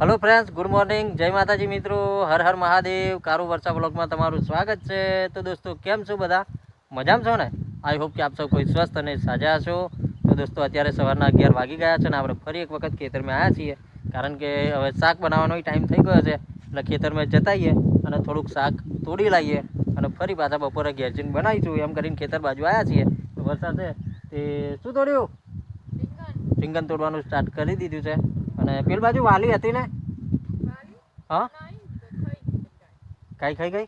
Hello friends good morning જય માતાજી મિત્રો. હર હર મહાદેવ. કારુ વર્ષા બ્લોગમાં તમારું સ્વાગત છે. તો દોસ્તો કેમ છો બધા? મજામાં છો ને? આઈ હોપ કે આપ સૌ કોઈ સ્વસ્થ અને સાજા છો તો દોસ્તો અત્યારે સવારના અગિયાર વાગી ગયા છે ને આપણે ફરી એક વખત ખેતરમાં આવ્યા છીએ. કારણ કે હવે શાક બનાવવાનો ટાઈમ થઈ ગયો છે. એટલે ખેતરમાં જતાઈએ અને થોડુંક શાક તોડી લાવીએ અને ફરી પાછા બપોરે ઘેરજીને બનાવીશું. એમ કરીને ખેતર બાજુ આવ્યા છીએ. તો વરસાદ છે તે શું તોડ્યું? રીંગણ. તોડવાનું સ્ટાર્ટ કરી દીધું છે. અને પેલ બાજુ વાલી હતી ને? હા? કઈ ખાઈ ગઈ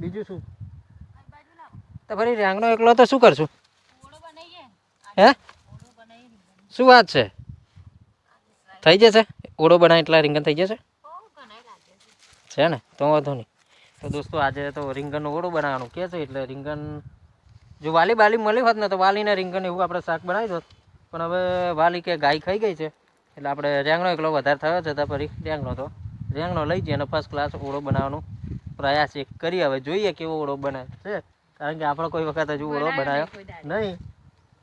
બીજું શું? તો ફરી રેંગનો એકલો તો શું કરશું? હે? શું વાત છે? થઈ જશે? ઓળો બનાવી એટલા રીંગણ થઈ જશે? છે. ને? તો વાંધો નહીં. તો દોસ્તો આજે તો રીંગણનો ઓળો બનાવવાનું કે છે એટલે રીંગણ જો વાલી બાલી મળી હોત ને તો વાલીને રીંગણ એવું આપણે શાક બનાવી દોત. પણ હવે વાલી કે ગાય ખાઈ ગઈ છે. એટલે આપણે રેંગણો એકલો વધારે થયો છે ત્યાં ફરી રેંગણો તો. રેંગણો લઈ જઈએ અને ફર્સ્ટ ક્લાસ ઓળો બનાવવાનો પ્રયાસ એક કરીએ. હવે જોઈએ કેવો ઓળો બને છે. કારણ કે આપણે કોઈ વખત હજુ ઓળો બનાવ્યો નહીં.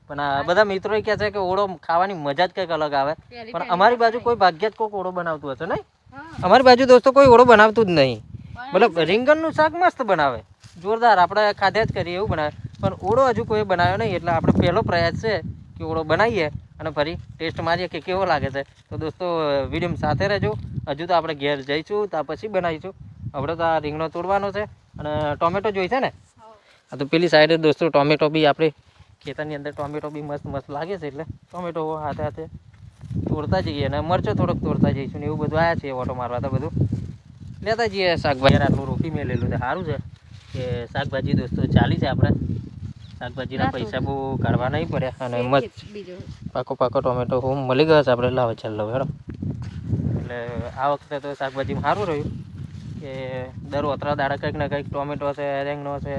પણ આ બધા મિત્રો કહે છે કે ઓળો ખાવાની મજા જ કંઈક અલગ આવે. પણ અમારી બાજુ કોઈ ભાગ્ય જ કોઈક ઓળો બનાવતું હશે નહીં? અમારી બાજુ દોસ્તો કોઈ ઓળો બનાવતું જ નહીં. મતલબ રીંગણનું શાક મસ્ત બનાવે. જોરદાર. આપણે ખાધ્યા જ કરીએ એવું બનાવે. પણ ઓળો હજુ કોઈ બનાવ્યો નહીં એટલે આપણે પહેલો પ્રયાસ છે. કે ઓળો બનાવીએ અને ફરી ટેસ્ટ મારીએ કે કેવો લાગે છે. તો દોસ્તો વીડિયો સાથે રહેજો. હજુ તો આપણે ઘેર જઈશું ત્યાં પછી બનાવીશું. આપણે તો આ રીંગણો તોડવાનો છે અને ટોમેટો જોઈશે ને? આ તો પેલી સાઈડે દોસ્તો ટોમેટો બી આપણે ખેતરની અંદર ટોમેટો બી મસ્ત મસ્ત લાગે છે એટલે ટોમેટો હાથે હાથે તોડતા જઈએ અને મરચો થોડોક તોડતા જઈશું ને એવું બધું આવ્યા છે ઓટો મારવા તો બધું. લેતા જઈએ શાકભાજી. આટલું રોકી મેલેલું છે. સારું છે કે શાકભાજી દોસ્તો ચાલી છે આપણે. શાકભાજીના પૈસા બહુ કાઢવા નહીં પડ્યા અને એમ જ પાકો પાકો ટોમેટો હોમ મળી ગયો છે આપણે લાવે ચાલો હેડો. એટલે આ વખતે તો શાકભાજીમાં સારું રહ્યું કે દર ઓતરા દાડા કંઈક ને કંઈક ટોમેટો છે રેંગણો છે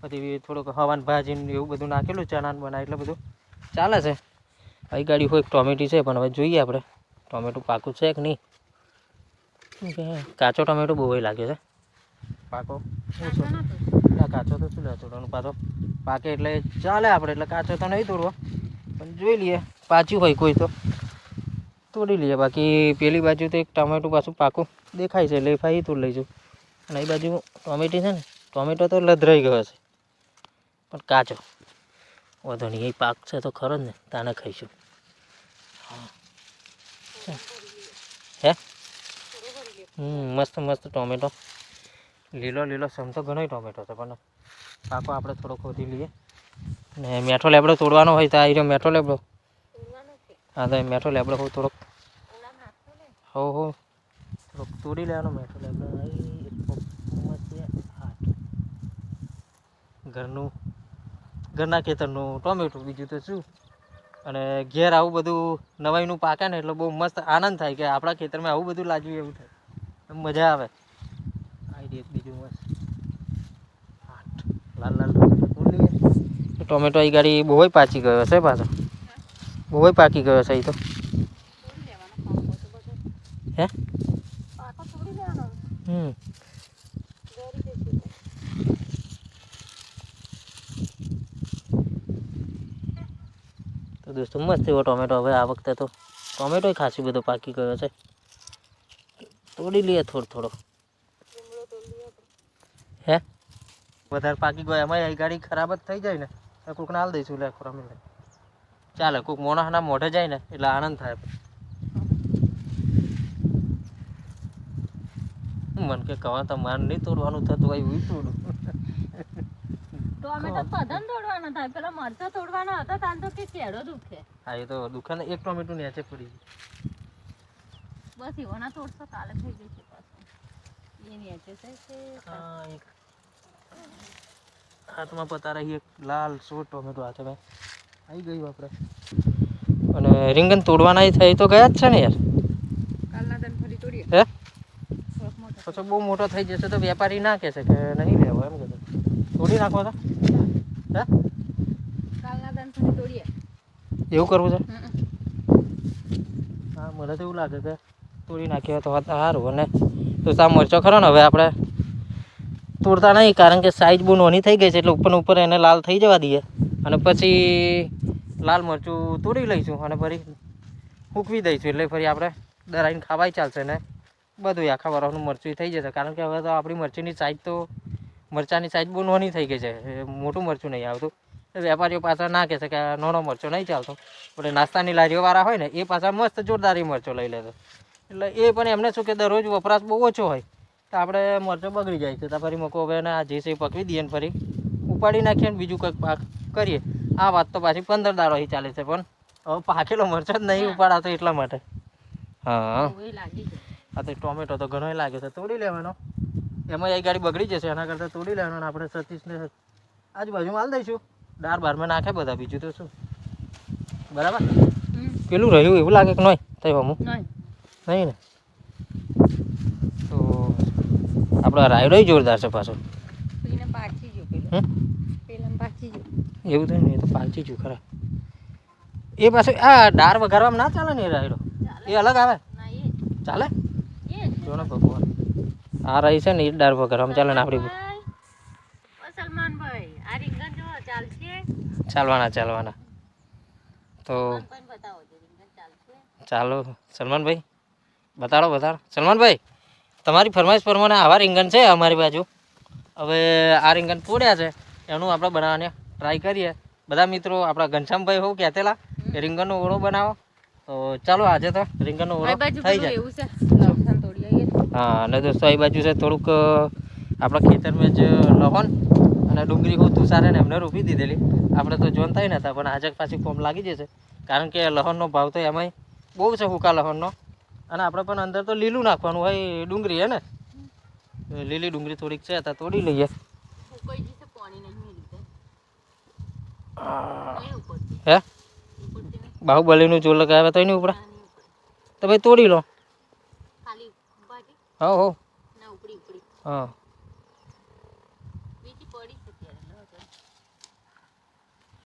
પછી થોડુંક હવાન ભાજી ને એવું બધું નાખેલું ચણા બનાવે એટલે બધું ચાલે છે. આવી ગાડી હોય ટોમેટી છે પણ હવે જોઈએ આપણે ટોમેટું પાકું છે કે નહીં. કે કાચો ટોમેટો બહુ લાગ્યો લાગે છે. પાકો શું કાચો તો શું લે તોડવાનું પાછો પાકે એટલે ચાલે આપણે, એટલે કાચો તો નહીં તોડવો. પણ જોઈ લઈએ, પાછું હોય કોઈ તો. તોડી લઈએ. બાકી પેલી બાજુ તો એક ટમેટું પાછું પાકું દેખાય છે, એટલે ફાઈ તોડી લઈશું અને એ બાજુ ટોમેટી છે ને, ટોમેટો તો લધરાઈ ગયો છે પણ કાચો. વાંધો નહીં, એ પાક છે તો ખરો જ ને, તાને ખાઈશું. હે. હમ, મસ્ત મસ્ત ટોમેટો. લીલો લીલો સમતો ઘણો ટોમેટો છે, પણ પાકો આપણે થોડો ખોદી લઈએ. ને મેઠો લેબડો તોડવાનો હોય તો આ રહ્યો મેઠો લેબડો. હા, તો મેઠો લેબડો હોય થોડોક. હો હો. થોડોક તોડી લેવાનો મેઠો લેબડો. ઘરનું, ઘરના ખેતરનું ટોમેટું, બીજું તો શું? અને ઘેર આવું બધું નવાઈનું પાકે ને એટલે બહુ મસ્ત આનંદ થાય કે આપણા ખેતરમાં આવું બધું લાગ્યું એવું થાય. મજા આવે. આઈડિયા બીજું મસ્ત હાટ. લાલ લાલ ટોમેટો તોડી લઈએ એ ટોમેટો એ ગાડી બહુ પાકી ગયો છે પાછો. બહુ પાકી ગયો છે એ તો. હે? હમ. તો દોસ્તો મસ્ત એવો ટોમેટો હવે આ વખતે તો ટોમેટો ખાસી બધો પાકી ગયો છે. તોડી લઈએ થોડો થોડો. હે? વધારે પાકી ગયો એમાં એ ગાડી ખરાબ જ થઈ જાય ને. તો ના હાલ દઈશું લે ખોરા મિલે. ચાલે કોક મોણાના મોઢે જાય ને એટલે આનંદ થાય મન કે કવા તો માન નહીં તોડવાનું થતું હોય એવું તોડું. ટોમેટો પધન તોડવાનો થાય. પેલા મરચા તોડવાના હતા તાન તો કે ચેડો દુખે. હા એ તો દુકાને એક ટોમેટો નીચે પડી બસ એવાના તોડશો કાલે થઈ જશે પાછું. એ નીચે છે હા એક. હાથમાં પતા રહી એક લાલ સો ટોમેટો હાથે ભાઈ. આવી ગયું આપણે. અને રીંગણ તોડવાના થાય તો ગયા જ છે ને યાર. કાલના દન તોડીએ. હે? પછી બહુ મોટો થઈ જશે તો વેપારી ના કહેશે કે નહીં લેવો એમ કહેશે તોડી નાખો તો. હે? કાલના દન તોડીએ. એવું કરવું છે? હા મને તો એવું લાગે કે તોડી નાખ્યો તો સારું અને તો સા મરચો ખરો ને હવે આપણે. તોડતા નહીં, કારણ કે સાઈઝ બહુ નોની થઈ ગઈ છે, એટલે ઉપર ઉપર એને લાલ થઈ જવા દઈએ. અને પછી લાલ મરચું તોડી લઈશું અને ફરી સૂકવી દઈશું, એટલે ફરી આપણે દરાઈને ખાવાય ચાલશે ને બધું આખા વરસનું મરચું થઈ જશે. કારણ કે હવે તો આપણી મરચીની સાઈઝ તો મરચાની સાઈઝ બહુ નોની થઈ ગઈ છે મોટું મરચું નહીં આવતું. વેપારીઓ પાછા ના કહેશે કે નાનો મરચો નહીં ચાલતો. એટલે નાસ્તાની લારીઓવાળા હોય ને, એ પાછા મસ્ત જોરદારી મરચો લઈ લેતો એટલે એ પણ એમને શું કે દરરોજ વપરાશ બહુ ઓછો હોય. તો આપણે મરચો બગડી જાય છે. તો ફરી મૂકો હવે આ જે છે એ પકવી દઈએ ને ફરી ઉપાડી નાખીએ ને બીજું કંઈક પાક કરીએ. આ વાત તો પાછી પંદર દાડોથી ચાલે છે પણ હવે પાકેલો મરચો જ નહીં ઉપાડાતો એટલા માટે. હા. એ લાગી આ તો ટોમેટો તો ઘણો લાગે છે. તોડી લેવાનો. એમાં એક ગાડી બગડી જશે એના કરતાં તોડી લેવાનો આપણે સતીશને આજુબાજુ માલ દઈશું. દાર બારમાં નાખે બધા બીજું તો શું? બરાબર? પેલું રહ્યું એવું લાગે કે નહીં? થયું અમુક નહીં. નહીં ને તો આપણો રાયડો જોરદાર છે પાછો. એવું થાય ને એ તો પાલચી છું ખરા. એ પાછું આ ડાર વઘારવામાં ના ચાલે ને એ રાયડો? એ અલગ આવે? ચાલે? જો ને ભગવાન. આ રહી છે ને એ ડાર વઘારવામાં ચાલે ને આપણી સલમાનભાઈ. આ ચાલશે? ચાલવાના ચાલવાના. તો ચાલો સલમાનભાઈ. બતાડો બતાડો. સલમાનભાઈ! તમારી ફરમાઈશ પ્રમાણે આવા રીંગણ છે અમારી બાજુ. હવે આ રીંગણ તોડ્યા છે એનું આપણે બનાવવાને ટ્રાય કરીએ. બધા મિત્રો આપણા ઘનશ્યામભાઈ હોવ કહેતેલા કે રીંગણનો ઓળો બનાવો. તો ચાલો આજે તો રીંગણનો ઓળો થઈ જાય. હા અને દોસ્તો આ બાજુ છે થોડુંક આપણા ખેતરમાં જ લહોન અને ડુંગળી હું તુષારે ને એમને રોપી દીધેલી. આપણે તો જોન થાય નતા પણ આજે પાછી ફોર્મ લાગી જશે. કારણ કે લહણનો ભાવ તો એમાંય બહુ છે હુકા લહણનો. અને આપણે પણ અંદર તો લીલું નાખવાનું હોય ડુંગળી હે ને? લીલી ડુંગળી થોડીક છે તો તોડી લઈએ. હે? બાહુબલીનું જોર લગાવે તો એની ઉપડતી. તો ભાઈ તોડી લો. હા હો. હા.